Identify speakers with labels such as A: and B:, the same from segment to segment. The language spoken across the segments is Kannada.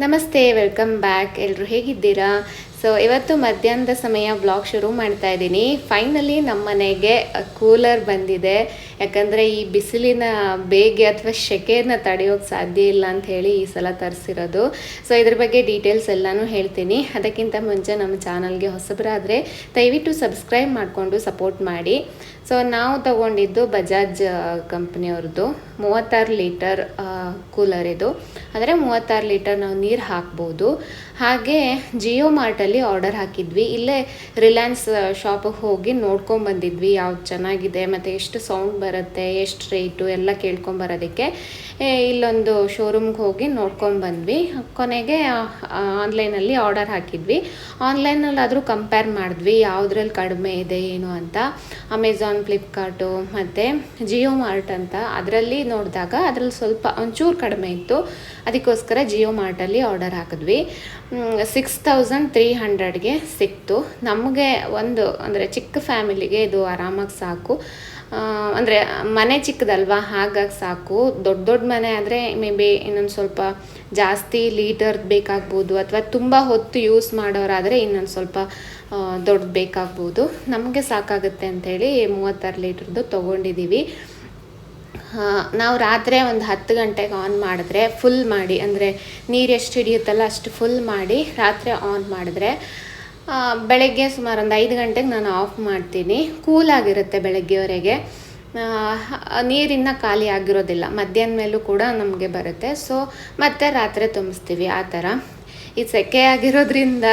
A: ನಮಸ್ತೆ ವೆಲ್ಕಮ್ ಬ್ಯಾಕ್. ಎಲ್ಲರೂ ಹೇಗಿದ್ದೀರಾ? ಸೊ ಇವತ್ತು ಮಧ್ಯಾಹ್ನದ ಸಮಯ ಬ್ಲಾಗ್ ಶುರು ಮಾಡ್ತಾ ಇದ್ದೀನಿ. ಫೈನಲಿ ನಮ್ಮ ಮನೆಗೆ ಕೂಲರ್ ಬಂದಿದೆ. ಯಾಕಂದರೆ ಈ ಬಿಸಿಲಿನ ಬೇಗೆ ಅಥವಾ ಶೆಕೆಯನ್ನ ತಡೆಯೋಕ್ಕೆ ಸಾಧ್ಯ ಇಲ್ಲ ಅಂತ ಹೇಳಿ ಈ ಸಲ ತರಿಸಿರೋದು. ಸೊ ಇದ್ರ ಬಗ್ಗೆ ಡೀಟೇಲ್ಸ್ ಎಲ್ಲನೂ ಹೇಳ್ತೀನಿ. ಅದಕ್ಕಿಂತ ಮುಂಚೆ ನಮ್ಮ ಚಾನಲ್ಗೆ ಹೊಸಬರಾದರೆ ದಯವಿಟ್ಟು ಸಬ್ಸ್ಕ್ರೈಬ್ ಮಾಡಿಕೊಂಡು ಸಪೋರ್ಟ್ ಮಾಡಿ. ಸೊ ನಾವು ತಗೊಂಡಿದ್ದು ಬಜಾಜ್ ಕಂಪ್ನಿಯವ್ರದ್ದು. ಮೂವತ್ತಾರು ಲೀಟರ್ ಕೂಲರ್ ಇದು. ಅಂದರೆ ಮೂವತ್ತಾರು ಲೀಟರ್ ನಾವು ನೀರು ಹಾಕ್ಬೋದು. ಹಾಗೆ ಜಿಯೋ ಮಾರ್ಟಲ್ಲಿ ಆರ್ಡರ್ ಹಾಕಿದ್ವಿ. ಇಲ್ಲೇ ರಿಲಯನ್ಸ್ ಶಾಪಿಗೆ ಹೋಗಿ ನೋಡ್ಕೊಂಡು ಬಂದಿದ್ವಿ. ಯಾವ್ದು ಚೆನ್ನಾಗಿದೆ, ಮತ್ತು ಎಷ್ಟು ಸೌಂಡ್ ಬರುತ್ತೆ, ಎಷ್ಟು ರೇಟು ಎಲ್ಲ ಕೇಳ್ಕೊಂಬರೋದಕ್ಕೆ ಇಲ್ಲೊಂದು ಶೋರೂಮ್ಗೆ ಹೋಗಿ ನೋಡ್ಕೊಂಬಂದ್ವಿ ಕೊನೆಗೆ ಆನ್ಲೈನಲ್ಲಿ ಆರ್ಡರ್ ಹಾಕಿದ್ವಿ. ಆನ್ಲೈನಲ್ಲಿ ಆದರೂ ಕಂಪೇರ್ ಮಾಡಿದ್ವಿ. ಯಾವುದ್ರಲ್ಲಿ ಕಡಿಮೆ ಇದೆ, ಏನು ಅಂತ. ಅಮೆಝಾನ್ ಫ್ಲಿಪ್ಕಾರ್ಟು ಮತ್ತು ಜಿಯೋ ಮಾರ್ಟ್ ಅಂತ. ಅದರಲ್ಲಿ ನೋಡಿದಾಗ ಅದರಲ್ಲಿ ಸ್ವಲ್ಪ ಒಂಚೂರು ಕಡಿಮೆ ಇತ್ತು. ಅದಕ್ಕೋಸ್ಕರ ಜಿಯೋ ಮಾರ್ಟಲ್ಲಿ ಆರ್ಡರ್ ಹಾಕಿದ್ವಿ. ಸಿಕ್ಸ್ ತೌಸಂಡ್ ತ್ರೀ ಹಂಡ್ರೆಡ್ಗೆ ಸಿಕ್ತು. ನಮಗೆ ಒಂದು, ಅಂದರೆ ಚಿಕ್ಕ ಫ್ಯಾಮಿಲಿಗೆ ಇದು ಆರಾಮಾಗಿ ಸಾಕು. ಅಂದರೆ ಮನೆ ಚಿಕ್ಕದಲ್ವಾ, ಹಾಗಾಗಿ ಸಾಕು. ದೊಡ್ಡ ದೊಡ್ಡ ಮನೆ ಆದರೆ ಮೇ ಬಿ ಇನ್ನೊಂದು ಸ್ವಲ್ಪ ಜಾಸ್ತಿ ಲೀಟರ್ ಬೇಕಾಗ್ಬೋದು, ಅಥವಾ ತುಂಬ ಹೊತ್ತು ಯೂಸ್ ಮಾಡೋರಾದರೆ ಇನ್ನೊಂದು ಸ್ವಲ್ಪ ದೊಡ್ಡ ಬೇಕಾಗ್ಬೋದು. ನಮಗೆ ಸಾಕಾಗುತ್ತೆ ಅಂಥೇಳಿ ಮೂವತ್ತಾರು ಲೀಟ್ರದ್ದು ತೊಗೊಂಡಿದ್ದೀವಿ ನಾವು ರಾತ್ರಿ ಒಂದು ಹತ್ತು ಗಂಟೆಗೆ ಆನ್ ಮಾಡಿದ್ರೆ ಫುಲ್ ಮಾಡಿ, ಅಂದರೆ ನೀರು ಎಷ್ಟು ಹಿಡಿಯುತ್ತಲ್ಲ ಅಷ್ಟು ಫುಲ್ ಮಾಡಿ ರಾತ್ರಿ ಆನ್ ಮಾಡಿದ್ರೆ ಬೆಳಗ್ಗೆ ಸುಮಾರು ಒಂದು ಐದು ಗಂಟೆಗೆ ನಾನು ಆಫ್ ಮಾಡ್ತೀನಿ. ಕೂಲಾಗಿರುತ್ತೆ ಬೆಳಗ್ಗೆವರೆಗೆ. ನೀರಿನ ಖಾಲಿ ಆಗಿರೋದಿಲ್ಲ. ಮಧ್ಯಾಹ್ನ ಮೇಲೂ ಕೂಡ ನಮಗೆ ಬರುತ್ತೆ. ಸೊ ಮತ್ತೆ ರಾತ್ರಿ ತುಂಬಿಸ್ತೀವಿ, ಆ ಥರ. ಈ ಸೆಕೆ ಆಗಿರೋದ್ರಿಂದ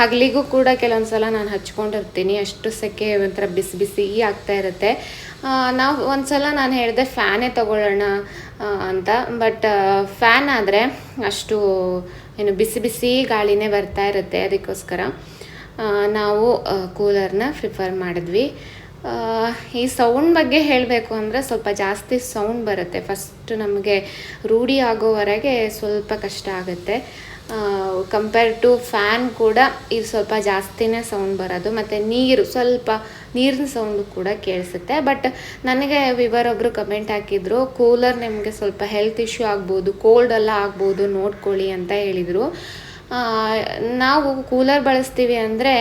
A: ಹಗಲಿಗೂ ಕೂಡ ಕೆಲವೊಂದು ಸಲ ನಾನು ಹಚ್ಕೊಂಡಿರ್ತೀನಿ. ಅಷ್ಟು ಸೆಕೆ ಒಂಥರ ಬಿಸಿ ಬಿಸಿ ಆಗ್ತಾ ಇರುತ್ತೆ. ನಾವು ಒಂದು ಸಲ ನಾನು ಹೇಳಿದೆ ಫ್ಯಾನೇ ತಗೊಳ್ಳೋಣ ಅಂತ. ಬಟ್ ಫ್ಯಾನ್ ಆದರೆ ಅಷ್ಟು ಏನು ಬಿಸಿ ಬಿಸಿ ಗಾಳಿನೇ ಬರ್ತಾ ಇರುತ್ತೆ ಅದಕ್ಕೋಸ್ಕರ. ನಾವು ಕೂಲರ್ನ ಪ್ರಿಫರ್ ಮಾಡಿದ್ವಿ. ಈ ಸೌಂಡ್ ಬಗ್ಗೆ ಹೇಳಬೇಕು ಅಂದರೆ ಸ್ವಲ್ಪ ಜಾಸ್ತಿ ಸೌಂಡ್ ಬರುತ್ತೆ. ಫಸ್ಟ್ ನಮಗೆ ರೂಢಿ ಆಗೋವರೆಗೆ ಸ್ವಲ್ಪ ಕಷ್ಟ ಆಗುತ್ತೆ. ಕಂಪೇರ್ ಟು ಫ್ಯಾನ್ ಕೂಡ ಇದು ಸ್ವಲ್ಪ ಜಾಸ್ತಿನೇ ಸೌಂಡ್ ಬರೋದು. ಮತ್ತು ನೀರು, ಸ್ವಲ್ಪ ನೀರಿನ ಸೌಂಡು ಕೂಡ ಕೇಳಿಸುತ್ತೆ. ಬಟ್ ನನಗೆ ವಿವರ್ ಒಬ್ಬರು ಕಮೆಂಟ್ ಹಾಕಿದ್ರು ಕೂಲರ್ ನಿಮಗೆ ಸ್ವಲ್ಪ ಹೆಲ್ತ್ ಇಶ್ಯೂ ಆಗ್ಬೋದು ಕೋಲ್ಡ್ ಎಲ್ಲ ಆಗ್ಬೋದು ನೋಡ್ಕೊಳ್ಳಿ ಅಂತ ಹೇಳಿದರು. ನಾವು ಕೂಲರ್ ಬಳಸ್ತೀವಿ ಅಂದರೆ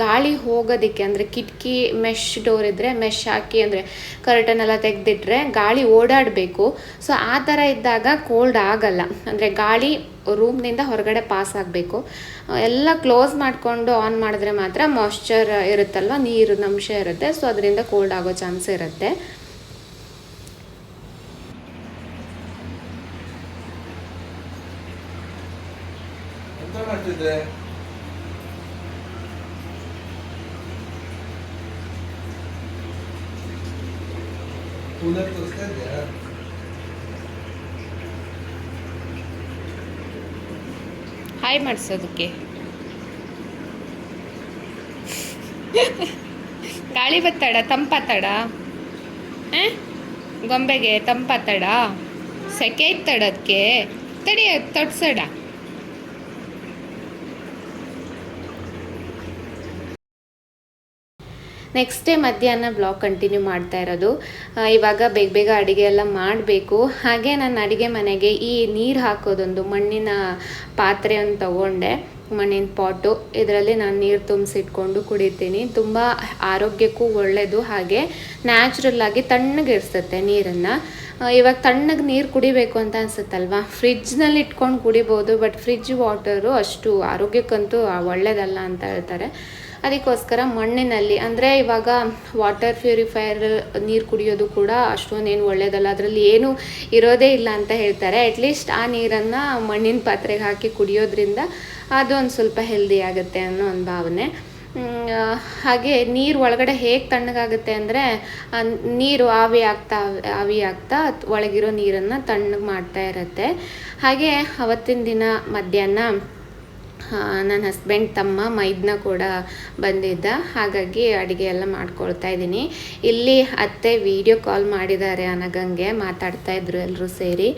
A: ಗಾಳಿ ಹೋಗೋದಕ್ಕೆ ಅಂದರೆ ಕಿಟಕಿ ಮೆಶ್ ಡೋರ್ ಇದ್ದರೆ ಮೆಶ್ ಹಾಕಿ ಅಂದರೆ ಕರ್ಟನ್ ಎಲ್ಲ ತೆಗೆದಿಟ್ರೆ ಗಾಳಿ ಓಡಾಡಬೇಕು. ಸೊ ಆ ಥರ ಇದ್ದಾಗ ಕೋಲ್ಡ್ ಆಗಲ್ಲ. ಅಂದರೆ ಗಾಳಿ ರೂಮ್ನಿಂದ ಹೊರಗಡೆ ಪಾಸ್ ಆಗಬೇಕು. ಎಲ್ಲ ಕ್ಲೋಸ್ ಮಾಡಿಕೊಂಡು ಆನ್ ಮಾಡಿದ್ರೆ ಮಾತ್ರ ಮಾಯ್ಶ್ಚರ್ ಇರುತ್ತಲ್ವ ನೀರಿನ ಅಂಶ ಇರುತ್ತೆ. ಸೊ ಅದರಿಂದ ಕೋಲ್ಡ್ ಆಗೋ ಚಾನ್ಸ್ ಇರುತ್ತೆ.
B: ಮಾಡ್ತಿದ್ದೆ ಕೂಲರ್ ತೋರಿಸ್ತಾ ಇದೆಯಾ?
A: ಹಾಯ್ ಮಾಡಿಸೋದಕ್ಕೆ. ಗಾಳಿ ಬತ್ತಡ ತಂಪಾತಡ ಗೊಂಬೆಗೆ ತಂಪಾತಡ ಸೆಕೆ ಇತ್ತಡ ಅದಕ್ಕೆ ತಡಿ ತೊಡ್ಸಡ ನೆಕ್ಸ್ಟ್ ಡೇ ಮಧ್ಯಾಹ್ನ ಬ್ಲಾಗ್ ಕಂಟಿನ್ಯೂ ಮಾಡ್ತಾ ಇರೋದು. ಇವಾಗ ಬೇಗ ಬೇಗ ಅಡುಗೆ ಎಲ್ಲ ಮಾಡಬೇಕು. ಹಾಗೆ ನಾನು ಅಡುಗೆ ಮನೆಗೆ ಈ ನೀರು ಹಾಕೋದೊಂದು ಮಣ್ಣಿನ ಪಾತ್ರೆಯನ್ನು ತಗೊಂಡೆ. ಮಣ್ಣಿನ ಪಾಟು ಇದರಲ್ಲಿ ನಾನು ನೀರು ತುಂಬಿಸಿಟ್ಕೊಂಡು ಕುಡಿತೀನಿ. ತುಂಬ ಆರೋಗ್ಯಕ್ಕೂ ಒಳ್ಳೆಯದು ಹಾಗೆ ನ್ಯಾಚುರಲ್ಲಾಗಿ ತಣ್ಣಗಿರಿಸುತ್ತೆ ನೀರನ್ನು. ಇವಾಗ ತಣ್ಣಗೆ ನೀರು ಕುಡಿಬೇಕು ಅಂತ ಅನಿಸುತ್ತಲ್ವಾ? ಫ್ರಿಜ್ನಲ್ಲಿ ಇಟ್ಕೊಂಡು ಕುಡಿಬೋದು ಬಟ್ ಫ್ರಿಜ್ ವಾಟರು ಅಷ್ಟು ಆರೋಗ್ಯಕ್ಕಂತೂ ಒಳ್ಳೆಯದಲ್ಲ ಅಂತ ಹೇಳ್ತಾರೆ. ಅದಕ್ಕೋಸ್ಕರ ಮಣ್ಣಿನಲ್ಲಿ, ಅಂದರೆ ಇವಾಗ ವಾಟರ್ ಪ್ಯೂರಿಫೈಯರ್ ನೀರು ಕುಡಿಯೋದು ಕೂಡ ಅಷ್ಟೊಂದೇನು ಒಳ್ಳೆಯದಲ್ಲ ಅದರಲ್ಲಿ ಏನು ಇರೋದೇ ಇಲ್ಲ ಅಂತ ಹೇಳ್ತಾರೆ. ಅಟ್ಲೀಸ್ಟ್ ಆ ನೀರನ್ನು ಮಣ್ಣಿನ ಪಾತ್ರೆಗೆ ಹಾಕಿ ಕುಡಿಯೋದ್ರಿಂದ ಅದು ಒಂದು ಸ್ವಲ್ಪ ಹೆಲ್ದಿ ಆಗುತ್ತೆ ಅನ್ನೋ ಒಂದು ಭಾವನೆ. ಹಾಗೆ ನೀರು ಒಳಗಡೆ ಹೇಗೆ ತಣ್ಣಗಾಗುತ್ತೆ ಅಂದರೆ ನೀರು ಆವಿ ಆಗ್ತಾ ಆವಿ ಆಗ್ತಾ ಒಳಗಿರೋ ನೀರನ್ನು ತಣ್ಣಗೆ ಮಾಡ್ತಾ ಇರುತ್ತೆ. ಹಾಗೆ ಅವತ್ತಿನ ದಿನ ಮಧ್ಯಾಹ್ನ ನನ್ನ ಹಸ್ಬೆಂಡ್ ತಮ್ಮ ಮೈದ್ನ ಕೂಡ ಬಂದಿದ್ದ. ಹಾಗಾಗಿ ಅಡುಗೆ ಎಲ್ಲ ಮಾಡ್ಕೊಳ್ತಾ ಇದ್ದೀನಿ. ಇಲ್ಲಿ ಅತ್ತೆ ವಿಡಿಯೋ ಕಾಲ್ ಮಾಡಿದ್ದಾರೆ ಅನಗಂಗೆ. ಮಾತಾಡ್ತಾ ಇದ್ರು ಎಲ್ಲರೂ ಸೇರಿ.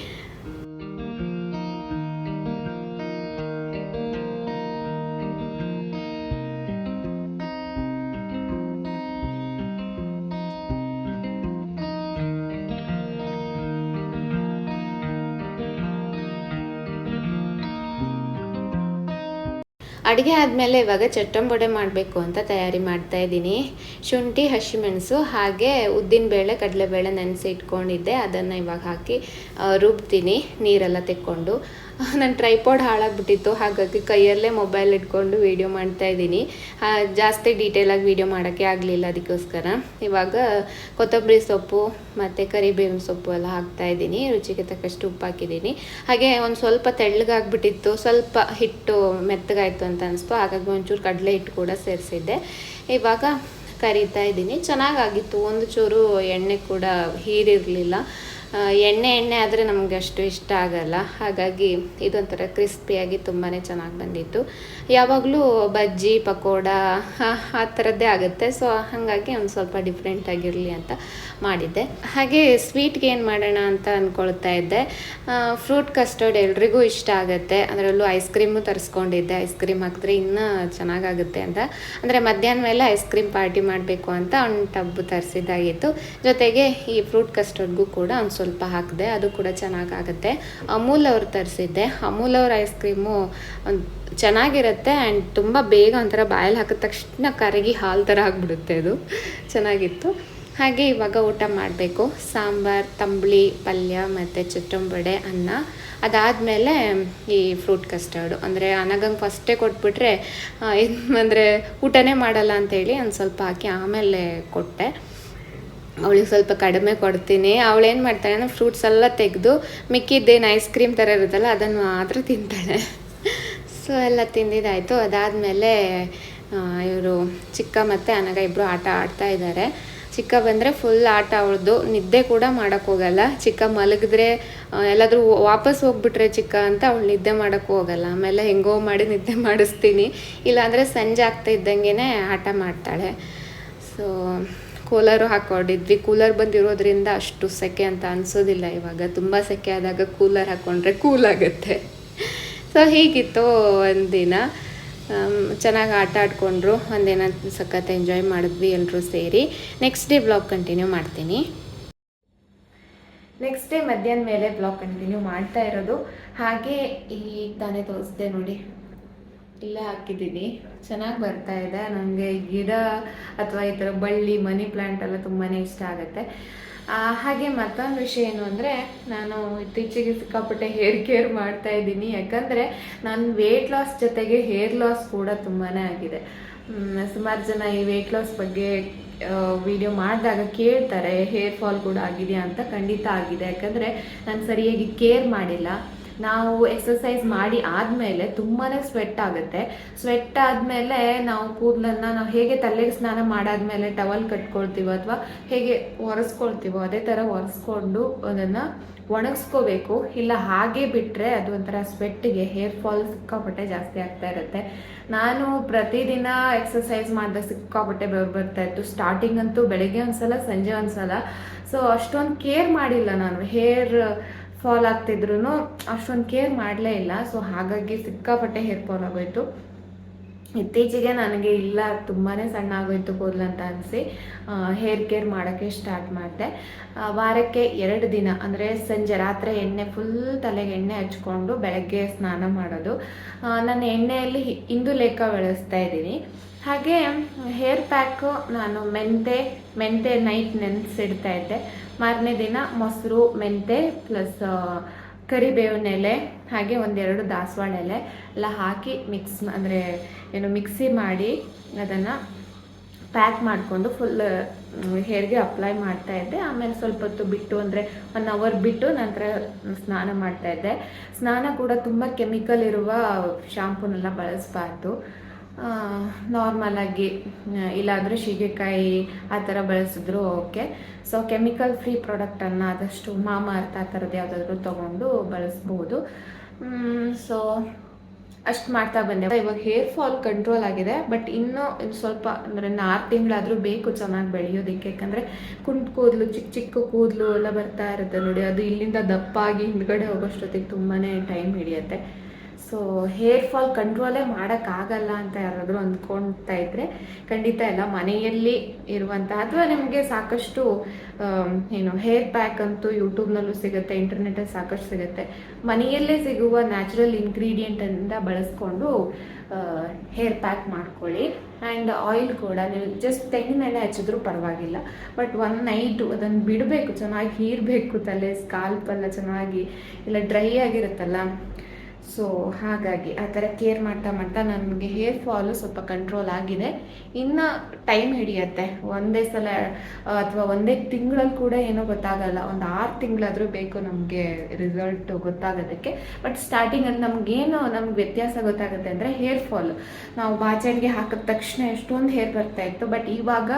A: ಅಡುಗೆ ಆದಮೇಲೆ ಇವಾಗ ಚಟ್ಟಂಬೊಡೆ ಮಾಡಬೇಕು ಅಂತ ತಯಾರಿ ಮಾಡ್ತಾ ಇದ್ದೀನಿ. ಶುಂಠಿ ಹಸಿಮೆಣಸು ಹಾಗೆ ಉದ್ದಿನಬೇಳೆ ಕಡಲೆಬೇಳೆ ನೆನೆಸಿ ಇಟ್ಕೊಂಡಿದ್ದೆ ಅದನ್ನು ಇವಾಗ ಹಾಕಿ ರುಬ್ತೀನಿ ನೀರೆಲ್ಲ ತೆಕ್ಕೊಂಡು. ನನ್ನ ಟ್ರೈಪಾಡ್ ಹಾಳಾಗ್ಬಿಟ್ಟಿತ್ತು, ಹಾಗಾಗಿ ಕೈಯಲ್ಲೇ ಮೊಬೈಲ್ ಇಟ್ಕೊಂಡು ವೀಡಿಯೋ ಮಾಡ್ತಾ ಇದ್ದೀನಿ. ಜಾಸ್ತಿ ಡೀಟೇಲಾಗಿ ವೀಡಿಯೋ ಮಾಡೋಕ್ಕೆ ಆಗಲಿಲ್ಲ ಅದಕ್ಕೋಸ್ಕರ. ಇವಾಗ ಕೊತ್ತಂಬರಿ ಸೊಪ್ಪು ಮತ್ತು ಕರಿಬೇವಿನ ಸೊಪ್ಪು ಎಲ್ಲ ಹಾಕ್ತಾ ಇದ್ದೀನಿ. ರುಚಿಗೆ ತಕ್ಕಷ್ಟು ಉಪ್ಪು ಹಾಕಿದ್ದೀನಿ. ಹಾಗೆ ಒಂದು ಸ್ವಲ್ಪ ತೆಳ್ಳಗಾಗ್ಬಿಟ್ಟಿತ್ತು, ಸ್ವಲ್ಪ ಹಿಟ್ಟು ಮೆತ್ತಗಾಯಿತು ಅಂತ ಅನಿಸ್ತು. ಹಾಗಾಗಿ ಒಂಚೂರು ಕಡಲೆ ಹಿಟ್ಟು ಕೂಡ ಸೇರಿಸಿದ್ದೆ. ಇವಾಗ ಕರಿತಾ ಇದ್ದೀನಿ. ಚೆನ್ನಾಗಾಗಿತ್ತು. ಒಂದು ಚೂರು ಎಣ್ಣೆ ಕೂಡ ಹೀರಿರಲಿಲ್ಲ. ಎಣ್ಣೆ ಎಣ್ಣೆ ಆದರೆ ನಮಗೆ ಅಷ್ಟು ಇಷ್ಟ ಆಗಲ್ಲ. ಹಾಗಾಗಿ ಇದೊಂಥರ ಕ್ರಿಸ್ಪಿಯಾಗಿ ತುಂಬಾ ಚೆನ್ನಾಗಿ ಬಂದಿತ್ತು. ಯಾವಾಗಲೂ ಬಜ್ಜಿ, ಪಕೋಡ, ಆ- ಥರದ್ದೇ ಆಗುತ್ತೆ. ಸೊ ಹಾಗಾಗಿ ಒಂದು ಸ್ವಲ್ಪ ಡಿಫ್ರೆಂಟ್ ಆಗಿರಲಿ ಅಂತ ಮಾಡಿದ್ದೆ. ಹಾಗೆ ಸ್ವೀಟ್ಗೆ ಏನು ಮಾಡೋಣ ಅಂತ ಅಂದ್ಕೊಳ್ತಾ ಇದ್ದೆ. ಫ್ರೂಟ್ ಕಸ್ಟರ್ಡ್ ಎಲ್ರಿಗೂ ಇಷ್ಟ ಆಗುತ್ತೆ. ಅದರಲ್ಲೂ ಐಸ್ ಕ್ರೀಮು ತರಿಸ್ಕೊಂಡಿದ್ದೆ. ಐಸ್ ಕ್ರೀಮ್ ಹಾಕಿದ್ರೆ ಇನ್ನೂ ಚೆನ್ನಾಗಾಗುತ್ತೆ ಅಂತ. ಅಂದರೆ ಮಧ್ಯಾಹ್ನ ಮೇಲೆ ಐಸ್ ಕ್ರೀಮ್ ಪಾರ್ಟಿ ಮಾಡಬೇಕು ಅಂತ ಒಂದು ಟಬ್ ತರಿಸಿದ್ದಾಗಿತ್ತು. ಜೊತೆಗೆ ಈ ಫ್ರೂಟ್ ಕಸ್ಟರ್ಡ್ಗೂ ಕೂಡ ಒಂದು ಸ್ವಲ್ಪ ಹಾಕಿದೆ ಅದು ಕೂಡ ಚೆನ್ನಾಗಾಗುತ್ತೆ. ಅಮೂಲ್ ಅವ್ರು ತರಿಸಿದ್ದೆ. ಅಮೂಲ್ ಅವ್ರ ಐಸ್ ಕ್ರೀಮು ಚೆನ್ನಾಗಿರುತ್ತೆ ಆ್ಯಂಡ್ ತುಂಬ ಬೇಗ ಒಂಥರ ಬಾಯಲ್ಲಿ ಹಾಕಿದ ತಕ್ಷಣ ಕರಗಿ ಹಾಲು ಥರ ಆಗಿಬಿಡುತ್ತೆ ಅದು. ಚೆನ್ನಾಗಿತ್ತು. ಹಾಗೆ ಇವಾಗ ಊಟ ಮಾಡಬೇಕು. ಸಾಂಬಾರು, ತಂಬಳಿ, ಪಲ್ಯ ಮತ್ತು ಚಟ್ಟಂಬಡೆ ಅನ್ನ. ಅದಾದಮೇಲೆ ಈ ಫ್ರೂಟ್ ಕಸ್ಟರ್ಡು ಅಂದರೆ ಅನಗಂಗೆ ಫಸ್ಟೇ ಕೊಟ್ಬಿಟ್ರೆ ಅಂದರೆ ಊಟನೇ ಮಾಡಲ್ಲ ಅಂತೇಳಿ ಒಂದು ಸ್ವಲ್ಪ ಹಾಕಿ ಆಮೇಲೆ ಕೊಟ್ಟೆ. ಅವಳಿಗೆ ಸ್ವಲ್ಪ ಕಡಿಮೆ ಕೊಡ್ತೀನಿ. ಅವಳು ಮಾಡ್ತಾಳೆ ಅಂದರೆ ಫ್ರೂಟ್ಸ್ ಎಲ್ಲ ತೆಗೆದು ಮಿಕ್ಕಿದ್ದೇನು ಐಸ್ ಕ್ರೀಮ್ ಥರ ಇರುತ್ತಲ್ಲ ಅದನ್ನು ಮಾತ್ರ ತಿಂತಾಳೆ. ಸೊ ಎಲ್ಲ ತಿಂದಿದ್ದಾಯಿತು. ಅದಾದಮೇಲೆ ಇವರು ಚಿಕ್ಕ ಮತ್ತು ಅನಗ ಇಬ್ಬರು ಆಟ ಆಡ್ತಾ ಇದ್ದಾರೆ. ಚಿಕ್ಕ ಬಂದರೆ ಫುಲ್ ಆಟ ಅವಳದು. ನಿದ್ದೆ ಕೂಡ ಮಾಡೋಕ್ಕೆ ಹೋಗಲ್ಲ. ಚಿಕ್ಕ ಮಲಗಿದ್ರೆ ಎಲ್ಲಾದರೂ ವಾಪಸ್ ಹೋಗ್ಬಿಟ್ರೆ ಚಿಕ್ಕ ಅಂತ ಅವಳು ನಿದ್ದೆ ಮಾಡೋಕ್ಕೆ ಹೋಗಲ್ಲ. ಆಮೇಲೆ ಹೆಂಗೋ ಮಾಡಿ ನಿದ್ದೆ ಮಾಡಿಸ್ತೀನಿ. ಇಲ್ಲಾಂದರೆ ಸಂಜೆ ಆಗ್ತಾ ಇದ್ದಂಗೆ ಆಟ ಮಾಡ್ತಾಳೆ. So cooler ಹಾಕೊಂಡಿದ್ವಿ. ಕೂಲರ್ ಬಂದಿರೋದ್ರಿಂದ ಅಷ್ಟು ಸೆಕೆ ಅಂತ ಅನಿಸೋದಿಲ್ಲ ಇವಾಗ. ತುಂಬ ಸೆಕೆ ಆದಾಗ ಕೂಲರ್ ಹಾಕ್ಕೊಂಡ್ರೆ ಕೂಲ್ ಆಗುತ್ತೆ. ಸೊ ಹೀಗಿತ್ತು ಒಂದಿನ ಚೆನ್ನಾಗಿ ಆಟ ಆಡಿಕೊಂಡ್ರು. ಒಂದಿನ ಸಖತ್ ಎಂಜಾಯ್ ಮಾಡಿದ್ವಿ ಎಲ್ಲರೂ ಸೇರಿ. ನೆಕ್ಸ್ಟ್ ಡೇ ಬ್ಲಾಗ್ ಕಂಟಿನ್ಯೂ ಮಾಡ್ತೀನಿ. ನೆಕ್ಸ್ಟ್ ಡೇ ಮಧ್ಯಾಹ್ನ ಮೇಲೆ ಬ್ಲಾಗ್ ಕಂಟಿನ್ಯೂ ಮಾಡ್ತಾ ಇರೋದು. ಹಾಗೆ ಈಗ ತಾನೇ ತೋರಿಸ್ದೆ ನೋಡಿ. ಇಲ್ಲೇ ಹಾಕಿದ್ದೀನಿ. ಚೆನ್ನಾಗಿ ಬರ್ತಾ ಇದೆ. ನನಗೆ ಗಿಡ ಅಥವಾ ಈ ಥರ ಬಳ್ಳಿ, ಮನಿ ಪ್ಲ್ಯಾಂಟ್ ಎಲ್ಲ ತುಂಬಾ ಇಷ್ಟ ಆಗುತ್ತೆ. ಹಾಗೆ ಮತ್ತೊಂದು ವಿಷಯ ಏನು ಅಂದರೆ, ನಾನು ಇತ್ತೀಚೆಗೆ ಸಿಕ್ಕಾಪಟ್ಟೆ ಹೇರ್ ಕೇರ್ ಮಾಡ್ತಾ ಇದ್ದೀನಿ. ಯಾಕಂದರೆ, ನಾನು ವೆಯ್ಟ್ ಲಾಸ್ ಜೊತೆಗೆ ಹೇರ್ ಲಾಸ್ ಕೂಡ ತುಂಬಾ ಆಗಿದೆ. ಸುಮಾರು ಜನ ಈ ವೆಯ್ಟ್ ಲಾಸ್ ಬಗ್ಗೆ ವಿಡಿಯೋ ಮಾಡಿದಾಗ ಕೇಳ್ತಾರೆ ಹೇರ್ ಫಾಲ್ ಕೂಡ ಆಗಿದೆಯಾ? ಅಂತ ಖಂಡಿತ ಆಗಿದೆ. ಯಾಕಂದರೆ, ನಾನು ಸರಿಯಾಗಿ ಕೇರ್ ಮಾಡಿಲ್ಲ. ನಾವು ಎಕ್ಸಸೈಸ್ ಮಾಡಿ ಆದಮೇಲೆ ತುಂಬಾ ಸ್ವೆಟ್ ಆಗುತ್ತೆ. ಸ್ವೆಟ್ ಆದ್ಮೇಲೆ ನಾವು ಕೂದಲನ್ನು ನಾವು ಹೇಗೆ ತಲೆಗೆ ಸ್ನಾನ ಮಾಡಾದ್ಮೇಲೆ ಟವಲ್ ಕಟ್ಕೊಳ್ತೀವೋ ಅಥವಾ ಹೇಗೆ ಒರೆಸ್ಕೊಳ್ತೀವೋ ಅದೇ ಥರ ಒರೆಸ್ಕೊಂಡು ಅದನ್ನು ಒಣಗಿಸ್ಕೋಬೇಕು. ಇಲ್ಲ ಹಾಗೆ ಬಿಟ್ಟರೆ ಅದು ಒಂಥರ ಸ್ವೆಟ್ಟಿಗೆ ಹೇರ್ ಫಾಲ್ ಸಿಕ್ಕಾಪಟ್ಟೆ ಜಾಸ್ತಿ ಆಗ್ತಾ ಇರುತ್ತೆ. ನಾನು ಪ್ರತಿದಿನ ಎಕ್ಸಸೈಸ್ ಮಾಡಿದಾಗ ಸಿಕ್ಕಾಪಟ್ಟೆ ಬರ್ತಾ ಇತ್ತು. ಸ್ಟಾರ್ಟಿಂಗ್ ಅಂತೂ ಬೆಳಗ್ಗೆ ಒಂದ್ಸಲ, ಸಂಜೆ ಒಂದ್ಸಲ. ಸೊ ಅಷ್ಟೊಂದು ಕೇರ್ ಮಾಡಿಲ್ಲ ನಾನು. ಹೇರ್ ಫಾಲ್ ಆಗ್ತಿದ್ರು ಅಷ್ಟೊಂದು ಕೇರ್ ಮಾಡಲೇ ಇಲ್ಲ. ಸೊ ಹಾಗಾಗಿ ಸಿಕ್ಕಾಪಟ್ಟೆ ಹೇರ್ ಫಾಲ್ ಆಗೋಯ್ತು. ಇತ್ತೀಚೆಗೆ ನನಗೆ ಇಲ್ಲ ತುಂಬಾ ಸಣ್ಣ ಆಗೋಯ್ತು ಕೂದಲು ಅಂತ ಅನಿಸಿ ಹೇರ್ ಕೇರ್ ಮಾಡೋಕ್ಕೆ ಸ್ಟಾರ್ಟ್ ಮಾಡಿದೆ. ವಾರಕ್ಕೆ ಎರಡು ದಿನ, ಅಂದರೆ ಸಂಜೆ ರಾತ್ರಿ ಎಣ್ಣೆ ಫುಲ್ ತಲೆಗೆ ಎಣ್ಣೆ ಹಚ್ಕೊಂಡು ಬೆಳಗ್ಗೆ ಸ್ನಾನ ಮಾಡೋದು. ನನ್ನ ಎಣ್ಣೆಯಲ್ಲಿ ಇಂದು ಲೇಖ ಬೆಳೆಸ್ತಾ ಇದ್ದೀನಿ. ಹಾಗೆ ಹೇರ್ ಪ್ಯಾಕು ನಾನು ಮೆಂತೆ ಮೆಂತೆ ನೈಟ್ ನೆನೆಸಿಡ್ತಾ ಇದ್ದೆ. ಮಾರನೇ ದಿನ ಮೊಸರು, ಮೆಂತೆ ಪ್ಲಸ್ ಕರಿಬೇವಿನ ಎಲೆ, ಹಾಗೆ ಒಂದೆರಡು ದಾಸವಾಳ ಎಲೆ ಎಲ್ಲ ಹಾಕಿ ಮಿಕ್ಸ್ ಅಂದರೆ ಏನು ಮಿಕ್ಸಿ ಮಾಡಿ ಅದನ್ನು ಪ್ಯಾಕ್ ಮಾಡಿಕೊಂಡು ಫುಲ್ ಹೇರ್ಗೆ ಅಪ್ಲೈ ಮಾಡ್ತಾ ಇದ್ದೆ. ಆಮೇಲೆ ಸ್ವಲ್ಪ ಹೊತ್ತು ಬಿಟ್ಟು ಅಂದರೆ ಒನ್ ಅವರ್ ಬಿಟ್ಟು ನಂತರ ಸ್ನಾನ ಮಾಡ್ತಾ ಇದ್ದೆ. ಸ್ನಾನ ಕೂಡ ತುಂಬ ಕೆಮಿಕಲ್ ಇರುವ ಶಾಂಪೂನೆಲ್ಲ ಬಳಸಬಾರ್ದು. ನಾರ್ಮಲ್ ಆಗಿ ಆ, ಇಲ್ಲಾಂದರೆ ಸೀಗೆಕಾಯಿ ಆ ಥರ ಬಳಸಿದ್ರು ಓಕೆ ಸೊ ಕೆಮಿಕಲ್ ಫ್ರೀ ಪ್ರಾಡಕ್ಟನ್ನು ಆದಷ್ಟು ಮಾಮ ಅರ್ಥ ಆ ಥರದ್ದು ಯಾವುದಾದ್ರೂ ತೊಗೊಂಡು ಬಳಸ್ಬೋದು. ಸೊ ಅಷ್ಟು ಮಾಡ್ತಾ ಬಂದೆ. ಇವಾಗ ಹೇರ್ ಫಾಲ್ ಕಂಟ್ರೋಲ್ ಆಗಿದೆ ಬಟ್ ಇನ್ನೂ ಸ್ವಲ್ಪ ಅಂದರೆ ಆರು ತಿಂಗಳಾದರೂ ಬೇಕು ಚೆನ್ನಾಗಿ ಬೆಳೆಯೋದಕ್ಕೆ. ಯಾಕಂದರೆ ಕುಂಟ್ ಕೂದಲು ಚಿಕ್ಕ ಚಿಕ್ಕ ಕೂದಲು ಎಲ್ಲ ಬರ್ತಾ ಇರುತ್ತೆ ನೋಡಿ. ಅದು ಇಲ್ಲಿಂದ ದಪ್ಪಾಗಿ ಹಿಂದ್ಗಡೆ ಹೋಗೋಷ್ಟೊತ್ತಿಗೆ ತುಂಬಾ ಟೈಮ್ ಹಿಡಿಯುತ್ತೆ. ಸೊ ಹೇರ್ ಫಾಲ್ ಕಂಟ್ರೋಲೇ ಮಾಡೋಕ್ಕಾಗಲ್ಲ ಅಂತ ಯಾರಾದರೂ ಅಂದ್ಕೊಳ್ತಾ ಇದ್ರೆ ಖಂಡಿತ ಎಲ್ಲ ಮನೆಯಲ್ಲಿ ಇರುವಂತಹ ಅಥವಾ ನಿಮಗೆ ಸಾಕಷ್ಟು ಏನು ಹೇರ್ ಪ್ಯಾಕ್ ಅಂತೂ ಯೂಟ್ಯೂಬ್ನಲ್ಲೂ ಸಿಗುತ್ತೆ ಇಂಟರ್ನೆಟಲ್ಲಿ ಸಾಕಷ್ಟು ಸಿಗುತ್ತೆ. ಮನೆಯಲ್ಲೇ ಸಿಗುವ ನ್ಯಾಚುರಲ್ ಇಂಗ್ರೀಡಿಯೆಂಟಿಂದ ಬಳಸ್ಕೊಂಡು ಹೇರ್ ಪ್ಯಾಕ್ ಮಾಡ್ಕೊಳ್ಳಿ. ಆ್ಯಂಡ್ ಆಯಿಲ್ ಕೂಡ ನೀವು ಜಸ್ಟ್ ತೆಂಗಿನೆಣ್ಣೆ ಹಚ್ಚಿದ್ರೂ ಪರವಾಗಿಲ್ಲ. ಬಟ್ ಒನ್ ನೈಟು ಅದನ್ನು ಬಿಡಬೇಕು, ಚೆನ್ನಾಗಿ ಹೀರಬೇಕು ತಲೆ ಸ್ಕಾಲ್ಪೆಲ್ಲ ಚೆನ್ನಾಗಿ ಇಲ್ಲ ಡ್ರೈ ಆಗಿರುತ್ತಲ್ಲ. ಸೊ ಹಾಗಾಗಿ ಆ ಥರ ಕೇರ್ ಮಾಡ್ತಾ ಮಾಡ್ತಾ ನನಗೆ ಹೇರ್ ಫಾಲು ಸ್ವಲ್ಪ ಕಂಟ್ರೋಲ್ ಆಗಿದೆ. ಇನ್ನು ಟೈಮ್ ಹಿಡಿಯತ್ತೆ. ಒಂದೇ ಸಲ, ಅಥವಾ ಒಂದೇ ತಿಂಗಳಲ್ಲಿ ಕೂಡ ಏನೋ ಗೊತ್ತಾಗಲ್ಲ. ಒಂದು ಆರು ತಿಂಗಳಾದರೂ ಬೇಕು ನಮಗೆ ರಿಸಲ್ಟ್ ಗೊತ್ತಾಗೋದಕ್ಕೆ. ಬಟ್ ಸ್ಟಾರ್ಟಿಂಗಲ್ಲಿ ನಮಗೇನು, ನಮ್ಗೆ ವ್ಯತ್ಯಾಸ ಗೊತ್ತಾಗುತ್ತೆ ಅಂದರೆ ಹೇರ್ ಫಾಲು ನಾವು ಬಾಚಣಿಗೆ ಹಾಕಿದ ತಕ್ಷಣ ಎಷ್ಟೊಂದು ಹೇರ್ ಬರ್ತಾ ಇತ್ತು. ಬಟ್ ಇವಾಗ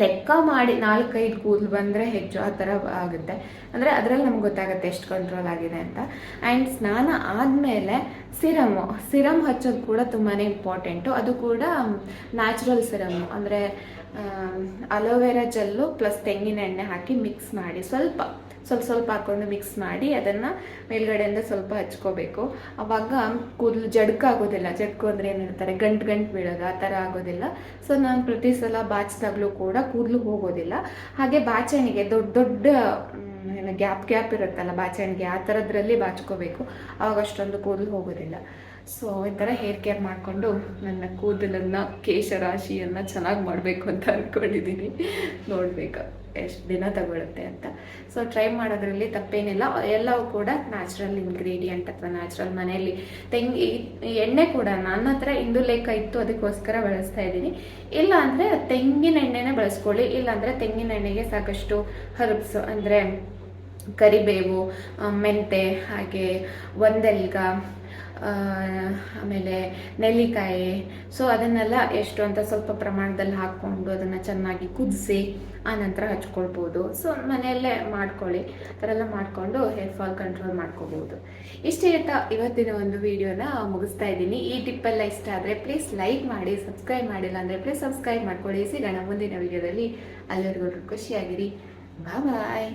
A: ಲೆಕ್ಕ ಮಾಡಿ ನಾಲ್ಕೈದು ಕೂದಲು ಬಂದರೆ ಹೆಚ್ಚು ಆ ಥರ ಆಗುತ್ತೆ. ಅಂದರೆ ಅದರಲ್ಲಿ ನಮ್ಗೆ ಗೊತ್ತಾಗುತ್ತೆ ಎಷ್ಟು ಕಂಟ್ರೋಲ್ ಆಗಿದೆ ಅಂತ. ಆ್ಯಂಡ್ ಸ್ನಾನ ಆದಮೇಲೆ ಸಿರಮು, ಸಿರಮ್ ಹಚ್ಚೋದು ಕೂಡ ತುಂಬಾ ಇಂಪಾರ್ಟೆಂಟು ಅದು ಕೂಡ ನ್ಯಾಚುರಲ್ ಸಿರಮು. ಅಂದರೆ ಅಲೋವೆರಾ ಜೆಲ್ಲು ಪ್ಲಸ್ ತೆಂಗಿನ ಎಣ್ಣೆ ಹಾಕಿ ಮಿಕ್ಸ್ ಮಾಡಿ. ಸ್ವಲ್ಪ ಸ್ವಲ್ಪ ಸ್ವಲ್ಪ ಹಾಕ್ಕೊಂಡು ಮಿಕ್ಸ್ ಮಾಡಿ ಅದನ್ನು ಮೇಲ್ಗಡೆಯಿಂದ ಸ್ವಲ್ಪ ಹಚ್ಕೋಬೇಕು. ಅವಾಗ ಕೂದಲು ಜಡ್ಕಾಗೋದಿಲ್ಲ ಜಡ್ಕು ಅಂದರೆ ಏನು ಹೇಳ್ತಾರೆ? ಗಂಟು ಗಂಟು ಬೀಳೋದು. ಆ ಥರ ಆಗೋದಿಲ್ಲ. ಸೊ ನಾನು ಪ್ರತಿ ಸಲ ಬಾಚಿದಾಗಲೂ ಕೂಡ ಕೂದಲು ಹೋಗೋದಿಲ್ಲ. ಹಾಗೆ ಬಾಚಣಿಗೆ ದೊಡ್ಡ ದೊಡ್ಡ ಗ್ಯಾಪ್ ಗ್ಯಾಪ್ ಇರುತ್ತಲ್ಲ, ಬಾಚಣಿಗೆ ಆ ಥರದ್ರಲ್ಲಿ ಬಾಚ್ಕೋಬೇಕು. ಅವಾಗ ಅಷ್ಟೊಂದು ಕೂದಲು ಹೋಗೋದಿಲ್ಲ. ಸೊ ಈ ಥರ ಹೇರ್ ಕೇರ್ ಮಾಡಿಕೊಂಡು ನನ್ನ ಕೂದಲನ್ನು, ಕೇಶರಾಶಿಯನ್ನು ಚೆನ್ನಾಗಿ ಮಾಡಬೇಕು ಅಂತ ಅಂದ್ಕೊಂಡಿದ್ದೀನಿ ನೋಡಬೇಕು ಎಷ್ಟು ದಿನ ತಗೊಳುತ್ತೆ ಅಂತ. ಸೊ ಟ್ರೈ ಮಾಡೋದ್ರಲ್ಲಿ ತಪ್ಪೇನಿಲ್ಲ. ಎಲ್ಲವೂ ಕೂಡ ನ್ಯಾಚುರಲ್ ಇಂಗ್ರೀಡಿಯೆಂಟ್ ಅಥವಾ ನ್ಯಾಚುರಲ್ ಮನೆಯಲ್ಲಿ ತೆಂಗಿ, ಎಣ್ಣೆ ಕೂಡ ನನ್ನ ಹತ್ರ ಇಂದು ಲೇಖ ಇತ್ತು, ಅದಕ್ಕೋಸ್ಕರ ಬಳಸ್ತಾ ಇದ್ದೀನಿ. ಇಲ್ಲ ಅಂದರೆ ತೆಂಗಿನ ಎಣ್ಣೆನೇ ಬಳಸ್ಕೊಳ್ಳಿ. ಇಲ್ಲಾಂದರೆ ತೆಂಗಿನ ಎಣ್ಣೆಗೆ ಸಾಕಷ್ಟು ಹರ್ಬ್ಸ್ ಅಂದರೆ ಕರಿಬೇವು ಮೆಂತೆ, ಹಾಗೆ, ಒಂದೆಲ್ಗ ಆಮೇಲೆ ನೆಲ್ಲಿಕಾಯಿ. ಸೊ ಅದನ್ನೆಲ್ಲ ಎಷ್ಟು ಅಂತ ಸ್ವಲ್ಪ ಪ್ರಮಾಣದಲ್ಲಿ ಹಾಕ್ಕೊಂಡು ಅದನ್ನು ಚೆನ್ನಾಗಿ ಕುದಿಸಿ ಆನಂತರ ಹಚ್ಕೊಳ್ಬೋದು. ಸೊ ಮನೆಯಲ್ಲೇ ಮಾಡ್ಕೊಳ್ಳಿ. ಆ ಥರ ಎಲ್ಲ ಮಾಡಿಕೊಂಡು ಹೇರ್ ಫಾಲ್ ಕಂಟ್ರೋಲ್ ಮಾಡ್ಕೋಬೋದು ಇಷ್ಟೇ ಅಂತ ಇವತ್ತಿನ ಒಂದು ವಿಡಿಯೋನ ಮುಗಿಸ್ತಾ ಇದ್ದೀನಿ. ಈ ಟಿಪ್ಪೆಲ್ಲ ಇಷ್ಟ ಆದರೆ ಪ್ಲೀಸ್ ಲೈಕ್ ಮಾಡಿ ಸಬ್ಸ್ಕ್ರೈಬ್ ಮಾಡಿಲ್ಲ ಅಂದರೆ ಪ್ಲೀಸ್ ಸಬ್ಸ್ಕ್ರೈಬ್ ಮಾಡ್ಕೊಳ್ಳಿ. ಸಿಗೋಣ ಮುಂದಿನ ವಿಡಿಯೋದಲ್ಲಿ ಅಲ್ಲಿವರೆಗೂ ಖುಷಿಯಾಗಿರಿ. ಬಾಯ್